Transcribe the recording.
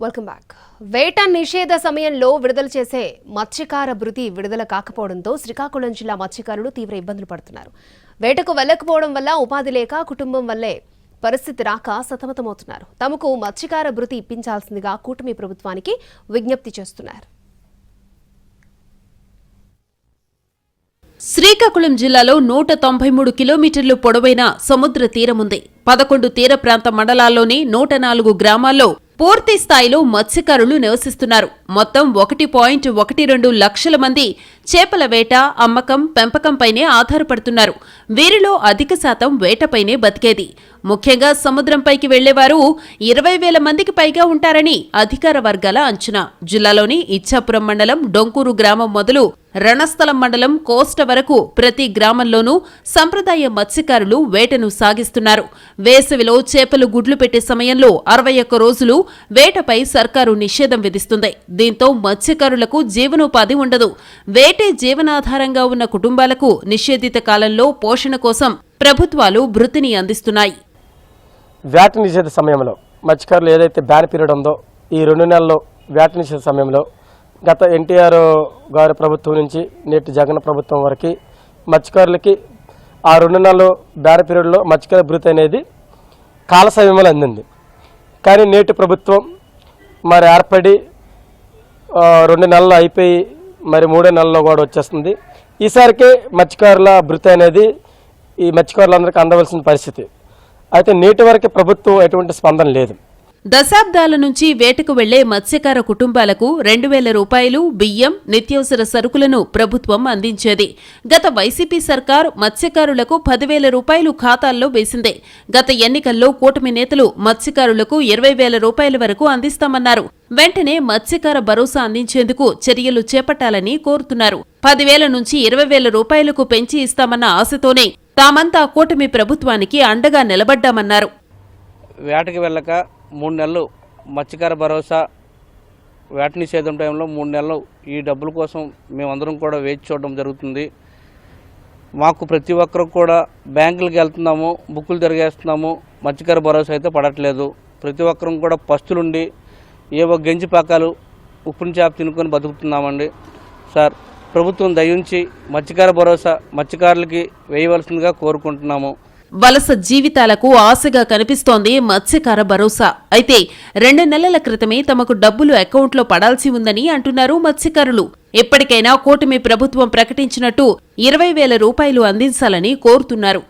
Welcome back వేట నిషేధ సమయంలో విడుదల చేసే మత్స్యకార భృతి విడుదల కాకపోవడంతో శ్రీకాకుళం జిల్లా మత్స్యకారులు తీవ్ర ఇబ్బందులు పడుతున్నారు. వేటకు వెళ్ళకపోవడం వల్ల ఉపాధి లేక కుటుంబం వల్లే పరిస్థితి రాక సతమతమవుతున్నారు. తమకు మత్స్యకార భృతి ఇప్పించాల్సిందిగా కూటమి ప్రభుత్వానికి విజ్ఞప్తి చేస్తున్నారు. శ్రీకాకుళం జిల్లాలో నూట తొంభై మూడు కిలోమీటర్లు పొడవైన సముద్ర తీరముంది. పదకొండు తీర ప్రాంత మండలాల్లోని నూట నాలుగు గ్రామాల్లో పూర్తి స్థాయిలో మత్స్యకారులు నివసిస్తున్నారు. మొత్తం ఒకటి పాయింట్ ఒకటి రెండు లక్షల మంది చేపల వేట అమ్మకం పెంపకంపైనే ఆధారపడుతున్నారు. వీరిలో అధిక శాతం వేటపైనే బతికేది. ముఖ్యంగా సముద్రంపైకి వెళ్ళేవారు ఇరవై వేల మందికి పైగా ఉంటారని అధికార వర్గాల అంచనా. జిల్లాలోని ఇచ్చాపురం మండలం డొంకూరు గ్రామం మొదలు రణస్థలం మండలం కోస్ట వరకు ప్రతి గ్రామంలోనూ సంప్రదాయ మత్స్యకారులు వేటను సాగిస్తున్నారు. వేసవిలో చేపలు గుడ్లు పెట్టే సమయంలో అరవై ఒక్క రోజులు వేటపై సర్కారు నిషేధం విధిస్తుంది. దీంతో మత్స్యకారులకు జీవనోపాధి ఉండదు. వేటే జీవనాధారంగా ఉన్న కుటుంబాలకు నిషేధిత కాలంలో పోషణ కోసం ప్రభుత్వాలు భృతిని అందిస్తున్నాయి. వేట నిషేధ సమయంలో మత్స్యకారులు ఏదైతే బ్యాన్ పీరియడ్ ఉందో ఈ రెండు నెలల్లో వేట నిషేధ సమయంలో గత ఎన్టీఆర్ గారి ప్రభుత్వం నుంచి నేటి జగన్ ప్రభుత్వం వరకు మత్స్యకారులకి ఆ రెండు నెలలు బ్యార పీరియడ్లో మత్స్యకార భృతి అనేది కాల సమయంలో అందింది. కానీ నేటి ప్రభుత్వం మరి ఏర్పడి రెండు నెలలు అయిపోయి మరి మూడో నెలలో కూడా వచ్చేస్తుంది. ఈసారికి మత్స్యకారుల భృతి అనేది ఈ మత్స్యకారులందరికీ అందవలసిన పరిస్థితి. అయితే నేటి వరకు ప్రభుత్వం ఎటువంటి స్పందన లేదు. దశాబ్దాల నుంచి వేటకు వెళ్ళే మత్స్యకార కుటుంబాలకు రెండు వేల రూపాయలు బియ్యం నిత్యావసర సరుకులను ప్రభుత్వం అందించేది. గత వైసీపీ సర్కార్ మత్స్యకారులకు పదివేల రూపాయలు ఖాతాల్లో వేసింది. గత ఎన్నికల్లో కూటమి నేతలు మత్స్యకారులకు ఇరవై వేల రూపాయల వరకు అందిస్తామన్నారు. వెంటనే మత్స్యకార భరోసా అందించేందుకు చర్యలు చేపట్టాలని కోరుతున్నారు. పదివేల నుంచి ఇరవై వేల రూపాయలకు పెంచి ఇస్తామన్న ఆశతోనే తామంతా కూటమి ప్రభుత్వానికి అండగా నిలబడ్డామన్నారు. వేటకి వెళ్ళక మూడు నెలలు మత్స్యకార భరోసా వేట నిషేధం టైంలో మూడు నెలలు ఈ డబ్బుల కోసం మేమందరం కూడా వేచి చూడడం జరుగుతుంది. మాకు ప్రతి ఒక్కరు కూడా బ్యాంకులకు వెళ్తున్నాము బుక్కులు తిరిగేస్తున్నాము మత్స్యకార భరోసా అయితే పడట్లేదు. ప్రతి ఒక్కరం కూడా పస్తులుండి ఏవో గెంజి పాకాలు ఉప్పుని చేప తినుకొని బతుకుతున్నామండి. సార్ ప్రభుత్వం దయించి మత్స్యకార భరోసా మత్స్యకారులకి వేయవలసిందిగా కోరుకుంటున్నాము. వలస జీవితాలకు ఆశగా కనిపిస్తోంది మత్స్యకార భరోసా. అయితే రెండు నెలల క్రితమే తమకు డబ్బులు అకౌంట్లో పడాల్సి ఉందని అంటున్నారు మత్స్యకారులు. ఎప్పటికైనా కూటమి ప్రభుత్వం ప్రకటించినట్టు ఇరవై వేల రూపాయలు అందించాలని కోరుతున్నారు.